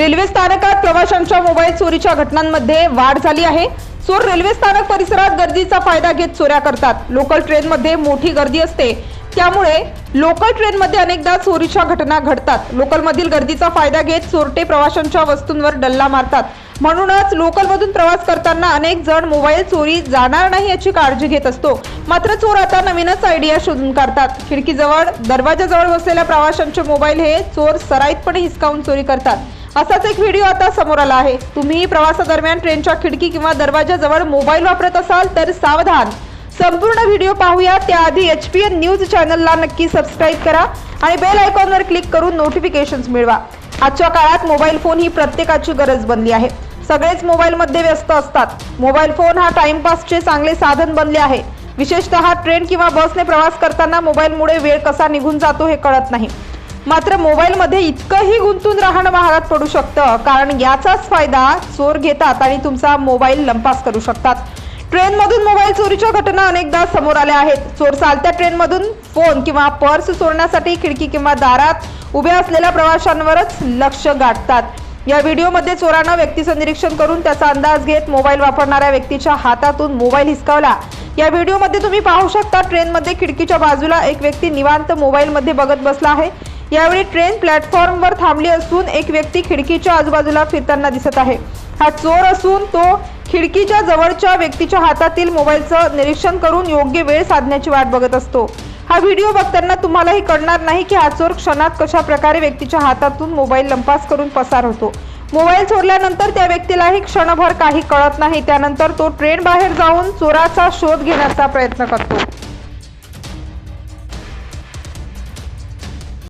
Railway स्थानकात प्रवाशांच्या mobile चोरीच्या घटनांमध्ये वाढ झाली आहे. चोर रेल्वे स्थानक परिसरात गर्दीचा फायदा घेत चोऱ्या करतात. लोकल ट्रेनमध्ये मोठी गर्दी असते. त्यामुळे लोकल ट्रेनमध्ये अनेकदा चोरीच्या घटना घडतात. लोकलमधील गर्दीचा फायदा घेत चोरटे प्रवाशांच्या वस्तूंवर डल्ला मारतात. म्हणूनच लोकलमधून प्रवास करताना अनेक जण मोबाईल चोरी जाणार नाही याची काळजी घेत असतो. मात्र चोर आता नवीनच आयडिया शोधून काढतात. खिडकीजवळ दरवाजाजवळ बसलेल्या प्रवाशांचे मोबाईल हे चोर सराईतपणे हिसकावून चोरी करतात. असाच एक व्हिडिओ आता समोर आला आहे. तुम्ही प्रवासादरम्यान ट्रेनच्या खिडकी किंवा दरवाजाजवळ मोबाईल वापरत असाल तर सावधान. संपूर्ण व्हिडिओ पाहूया. त्याआधी एच पी एन न्यूज चॅनलला नक्की सबस्क्राईब करा आणि बेल आयकॉनवर क्लिक करून नोटिफिकेशन्स मिळवा. आजच्या काळात मोबाईल फोन ही प्रत्येकाची गरज बनली आहे. सगळेच मोबाईलमध्ये व्यस्त असतात. मोबाईल फोन हा टाइमपासचे चांगले साधन बनले आहे. विशेषतः ट्रेन किंवा बसने प्रवास करताना मोबाईलमुळे वेळ कसा निघून जातो हे कळत नाही. मात्र मोबाईलमध्ये इतकंही गुंतून राहणं महागात पडू शकतं. कारण याचाच फायदा चोर घेतात आणि तुमचा मोबाईल लंपास करू शकतात. ट्रेनमधून मोबाईल चोरीच्या घटना अनेकदा समोर आल्या आहेत. चोर चालत्या ट्रेनमधून फोन किंवा पर्स चोरण्यासाठी खिडकी किंवा दारात उभ्या असलेल्या प्रवाशांवरच लक्ष गाठतात. या व्हिडिओमध्ये चोरानं व्यक्तीचं निरीक्षण करून त्याचा अंदाज घेत मोबाईल वापरणाऱ्या व्यक्तीच्या हातातून मोबाईल हिसकावला. या व्हिडिओमध्ये तुम्ही पाहू शकता ट्रेनमध्ये खिडकीच्या बाजूला एक व्यक्ती निवांत मोबाईलमध्ये बघत बसला आहे. यावेळी ट्रेन प्लॅटफॉर्मवर थांबली असून एक व्यक्ती खिडकीच्या आजूबाजूला फिरताना दिसत आहे. हा चोर असून तो खिडकीच्या जवळच्या व्यक्तीच्या हातातील मोबाईलचं निरीक्षण करून योग्य वेळ साधण्याची वाट बघत असतो. हा व्हिडिओ बघताना तुम्हालाही कळणार नाही की हा चोर क्षणात कशा प्रकारे व्यक्तीच्या हातातून मोबाईल लंपास करून पसार होतो. मोबाईल चोरल्यानंतर त्या व्यक्तीलाही क्षणभर काही कळत नाही. त्यानंतर तो ट्रेन बाहेर जाऊन चोराचा शोध घेण्याचा प्रयत्न करतो.